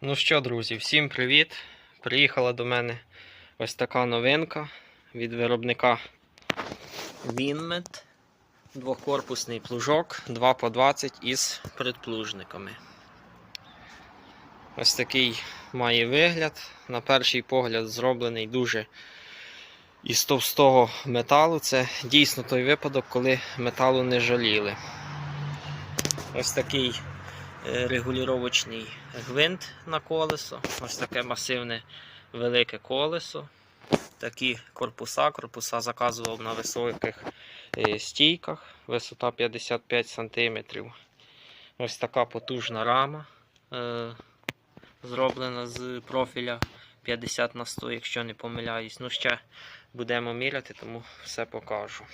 Ну що, друзі, всім привіт! Приїхала до мене ось така новинка від виробника Winmet. Двокорпусний плужок 2 по 20 із предплужниками. Ось такий має вигляд. На перший погляд зроблений дуже із товстого металу. Це дійсно той випадок, коли металу не жаліли. Ось такий регулювачний гвинт на колесо. Ось таке масивне велике колесо. Такі корпуса. Корпуса заказував на високих е, стійках. Висота 55 см. Ось така потужна рама. е, Зроблена з профіля 50 на 100, якщо не помиляюсь. Ну, ще будемо міряти, тому все покажу.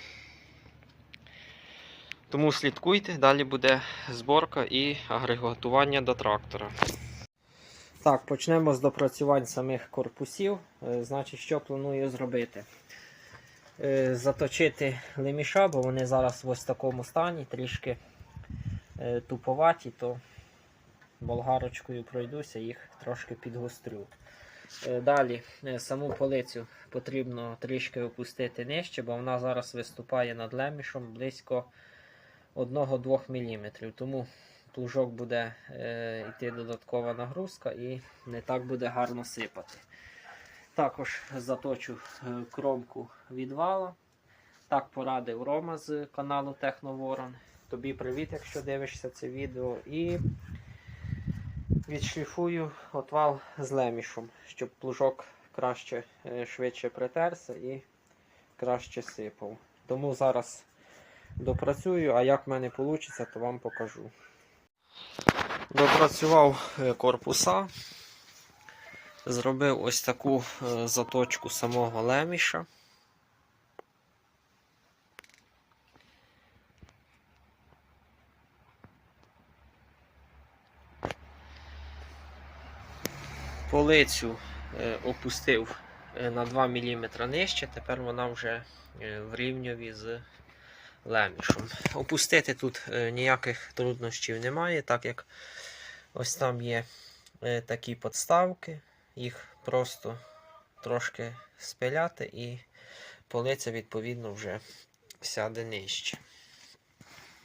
Тому слідкуйте, далі буде зборка і агрегатування до трактора. Так, почнемо з допрацювань самих корпусів. Е, Значить, що планую зробити? Е, Заточити леміша, бо вони зараз в ось такому стані, трішки е, туповаті, то болгарочкою пройдуся, їх трошки підгострю. Далі саму полицю потрібно трішки опустити нижче, бо вона зараз виступає над лемішем близько 1-2 мм. Тому плужок буде е, йти додаткова нагрузка і не так буде гарно сипати. Також заточу е, кромку від вала. Так порадив Рома з каналу Техноворон. Тобі привіт, якщо дивишся це відео. І відшліфую отвал з лемішем, щоб плужок краще е, швидше притерся і краще сипав. Тому зараз допрацюю, а як в мене вийде, то вам покажу. Допрацював е, корпуса. Зробив ось таку е, заточку самого леміша. Полицю е, опустив на 2 мм нижче, тепер вона вже в рівньові з лемішем. Опустити тут е, ніяких труднощів немає, так як ось там є е, такі подставки, їх просто трошки спиляти і полиця відповідно вже сяде нижче.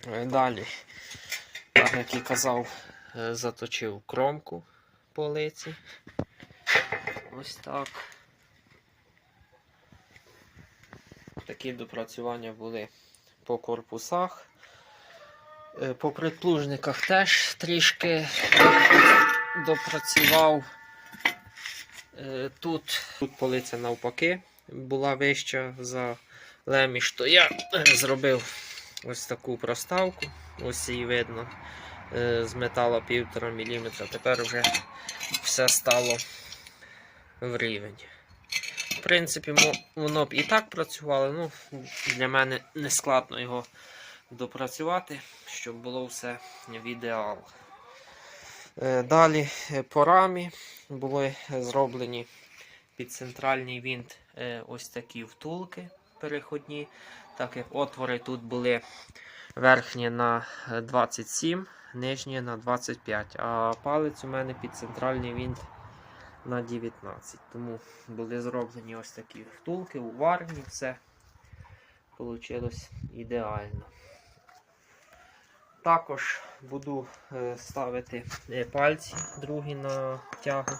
Е, Далі, так як і казав, заточив кромку полиці. Ось так. Такі допрацювання були по корпусах. Е, По предплужниках теж трішки допрацював. Е, Тут, тут полиця навпаки була вища за леміш, то я е, зробив ось таку проставку. Ось її видно з металу 1,5 мм. Тепер вже все стало в рівень. В принципі, воно б і так працювало, ну для мене не складно його допрацювати, щоб було все в ідеал. Е, Далі е, по рамі були зроблені під центральний вінт е, ось такі втулки переходні, так як отвори тут були верхні на е, 27, нижні на 25, а палець у мене під центральний вінт на 19. Тому були зроблені ось такі втулки, уварні, все вийшло ідеально. Також буду е, ставити е, пальці другі на тягу.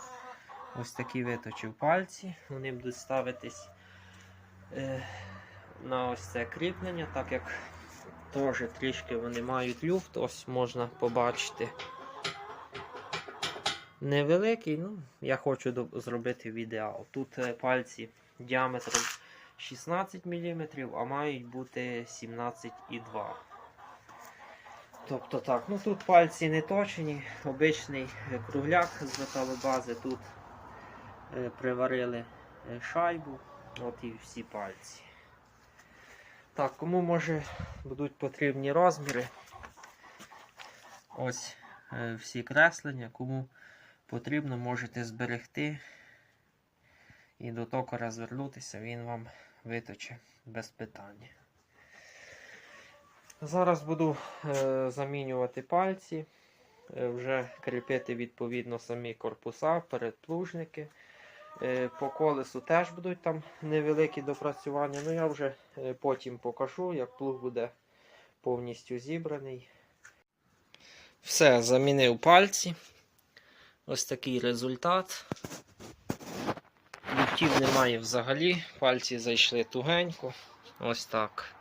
Ось такі виточив пальці. Вони будуть ставитись е, на ось це кріплення, так як теж трішки вони мають люфт, ось можна побачити. Невеликий, ну, я хочу зробити в ідеал. Тут е, пальці діаметром 16 мм, а мають бути 17,2 Тобто так, ну тут пальці не точені, обичний е, кругляк з металобази, тут е, приварили е, шайбу, от і всі пальці. Так, кому може будуть потрібні розміри? Ось е, всі креслення, кому потрібно, можете зберегти і до токара звернутися, він вам виточить без питання. Зараз буду е, замінювати пальці. е, вже кріпити відповідно самі корпуса, передплужники. Е, По колесу теж будуть там невеликі допрацювання. Ну я вже е, потім покажу, як плуг буде повністю зібраний. Все, замінив пальці. Ось такий результат. Люфтів немає взагалі, пальці зайшли тугенько. Ось так.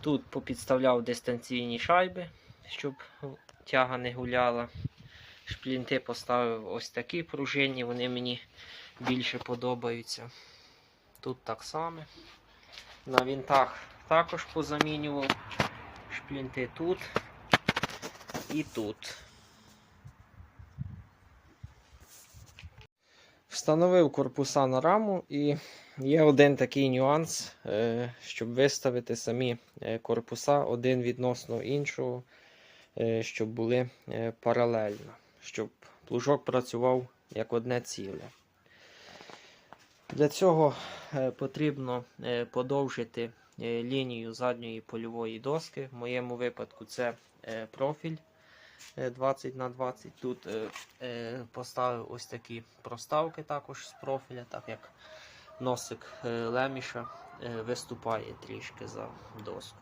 Тут попідставляв дистанційні шайби, щоб тяга не гуляла. Шплінти поставив ось такі пружинні, вони мені більше подобаються. Тут так само. На вінтах також позамінював шплінти тут і тут. Встановив корпуса на раму і є один такий нюанс, е, щоб виставити самі е, корпуса один відносно іншого, е, щоб були паралельно, щоб плужок працював як одне ціле. Для цього потрібно подовжити лінію задньої польової доски. В моєму випадку це профіль 20 на 20. Тут е, е, поставив ось такі проставки також з профіля, так як носик е, леміша е, виступає трішки за доску.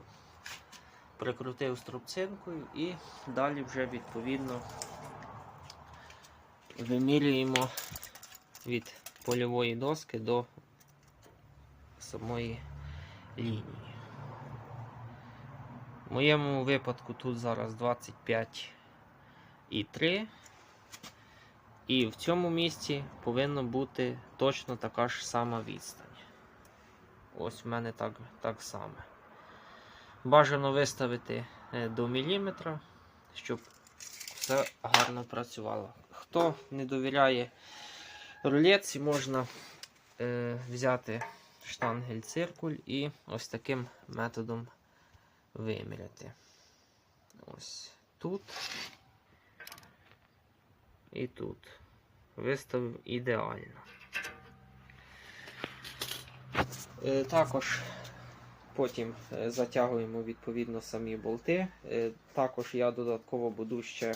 Прикрутив струбцинкою і далі вже відповідно вимірюємо від польової доски до самої лінії. В моєму випадку тут зараз 25 і 3. І в цьому місці повинна бути точно така ж сама відстань. Ось в мене так, так само. Бажано виставити е, до міліметра, щоб все гарно працювало. Хто не довіряє рулетці, можна е, взяти штангель циркуль і ось таким методом виміряти. Ось тут і тут. Виставив ідеально. Е, також потім е, затягуємо відповідно самі болти. Е, також я додатково буду ще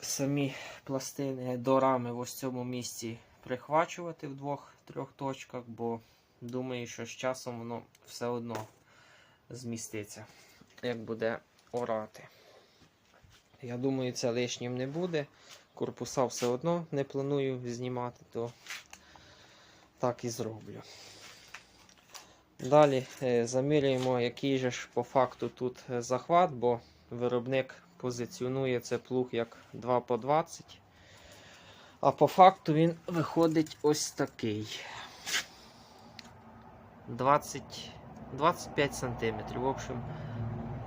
самі пластини до рами в ось цьому місці прихвачувати в двох-трьох точках, бо думаю, що з часом воно все одно зміститься, як буде орати. Я думаю, це лишнім не буде. Корпуса все одно не планую знімати, то так і зроблю. Далі е, заміряємо, який же ж по факту тут е, захват, бо виробник позиціонує це плуг як 2 по 20. А по факту він виходить ось такий. 20, 25 см. В общем,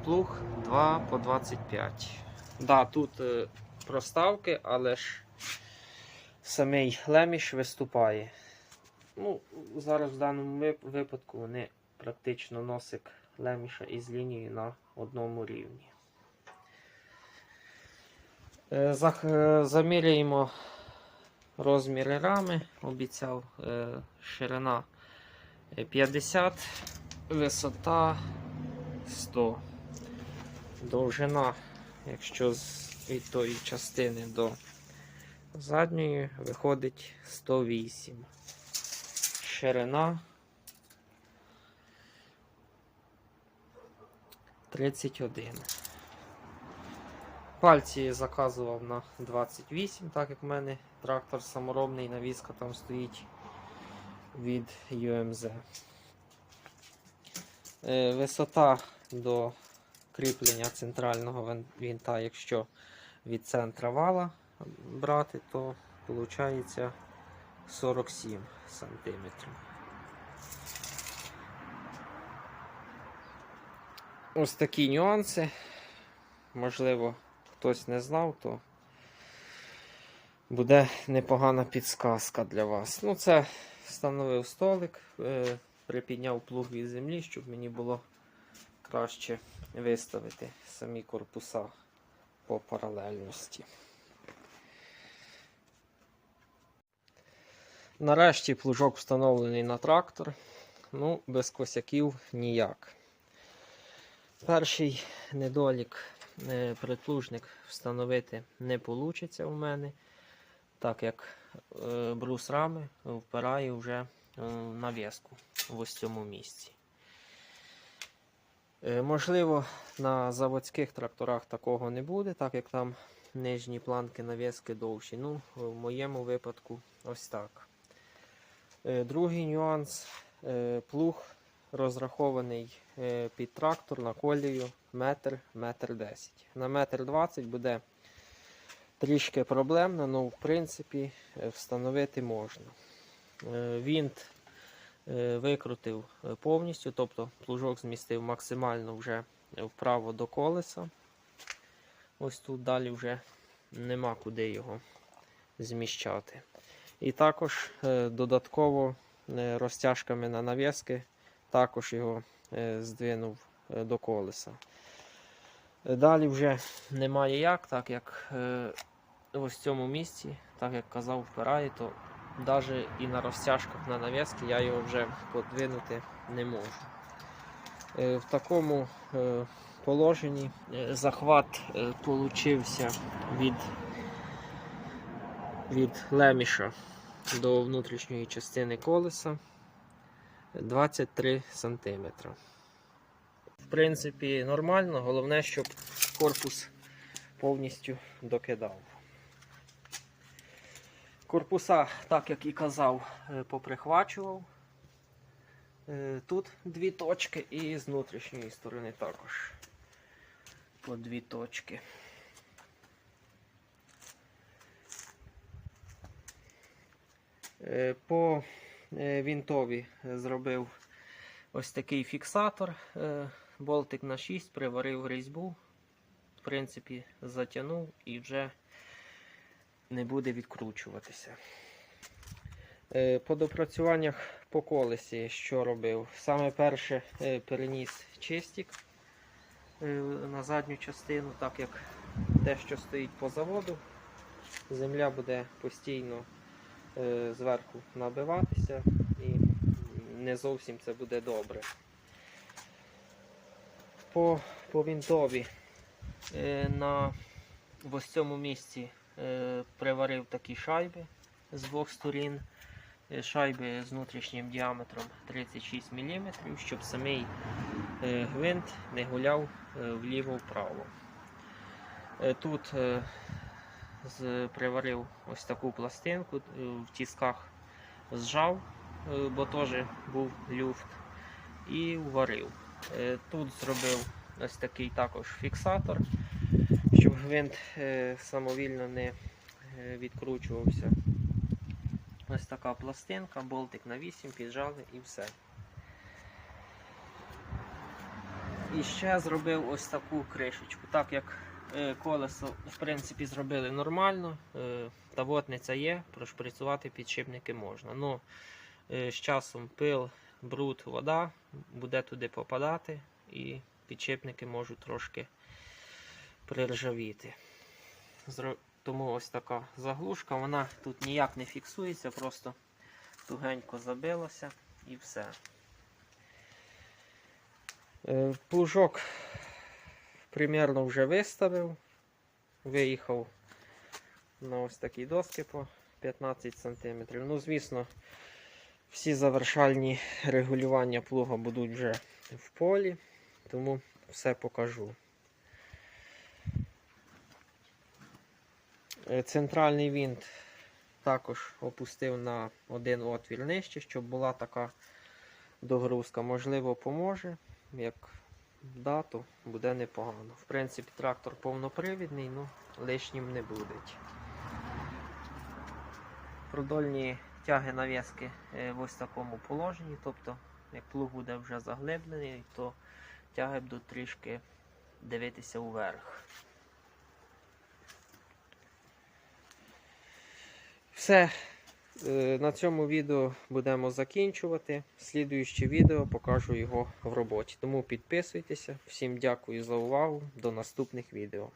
плуг 2 по 25. Да, тут е, проставки, але ж самий леміш виступає. Ну, зараз в даному випадку вони практично носик леміша із лінією на одному рівні. Е, е, Заміряємо розміри рами. Обіцяв ширина е, 50, висота 100. Довжина, якщо з від тої частини до задньої, виходить 108. Ширина 31. Пальці заказував на 28, так як в мене трактор саморобний, навіска там стоїть від UMZ. Е, Висота до кріплення центрального вин- вінта, якщо від центра вала брати, то виходить 47 сантиметрів. Ось такі нюанси. Можливо, хтось не знав, то буде непогана підсказка для вас. Ну, це встановив столик, е, припідняв плуг від землі, щоб мені було краще виставити самі корпуса по паралельності. Нарешті плужок встановлений на трактор. Ну, без косяків ніяк. Перший недолік е, притлужник встановити не вийде у мене, так як е, брус рами впирає вже е, нав'язку в ось цьому місці. Е, Можливо, на заводських тракторах такого не буде, так як там нижні планки нав'язки довші. Ну, в моєму випадку ось так. Е, Другий нюанс. е, Плуг розрахований під трактор на колію метр, метр 10. На метр 20 буде трішки проблемно, але в принципі встановити можна. Вінт викрутив е, повністю, тобто плужок змістив максимально вже вправо до колеса. Ось тут далі вже нема куди його зміщати. І також е, додатково е, розтяжками на нав'язки також його е, здвинув е, до колеса. Е, Далі вже немає як, так як е, ось в цьому місці, так як казав, впирає, то навіть і на розтяжках на нав'язки я його вже подвинути не можу. Е, В такому е, положенні е, захват получився від, від леміша до внутрішньої частини колеса 23 см. В принципі, нормально, головне, щоб корпус повністю докидав. Корпуса, так як і казав, е, поприхвачував. Е, Тут дві точки і з внутрішньої сторони також по дві точки. Е, По вінтові зробив ось такий фіксатор. Болтик на 6, приварив різьбу. В принципі, затягнув і вже не буде відкручуватися. Е, По допрацюваннях по колесі, що робив? Саме перше е, переніс чистик е, на задню частину, так як те, що стоїть по заводу, земля буде постійно зверху набиватися і не зовсім це буде добре. По, по вінтові на в ось цьому місці приварив такі шайби з двох сторін. Е, Шайби з внутрішнім діаметром 36 мм, щоб самий е, гвинт не гуляв е, вліво-вправо. Е, Тут е, приварив ось таку пластинку, е, в тісках зжав, е, бо теж був люфт, і варив. Е, Тут зробив ось такий також фіксатор, щоб гвинт е, самовільно не е, відкручувався. Ось така пластинка, болтик на 8, піджали і все. І ще зробив ось таку кришечку. Так як е, колесо в принципі зробили нормально, тавотниця є, прошприцювати підшипники можна. Ну, з часом пил, бруд, вода буде туди попадати і підшипники можуть трошки приржавіти. Тому ось така заглушка, вона тут ніяк не фіксується, просто тугенько забилося і все. Е, Плужок примерно вже виставив, виїхав на ось такі доски по 15 см. Ну, звісно, всі завершальні регулювання плуга будуть вже в полі, тому все покажу. Центральний винт також опустив на один отвір нижче, щоб була така догрузка. Можливо, поможе. Як дату буде непогано. В принципі, трактор повнопривідний, ну лишнім не буде. Продольні тяги нав'язки е, в ось такому положенні. Тобто, як плуг буде вже заглиблений, то тяги будуть трішки дивитися вверх. Все. Е, На цьому відео будемо закінчувати. Слідуюче відео покажу його в роботі. Тому підписуйтеся. Всім дякую за увагу. До наступних відео.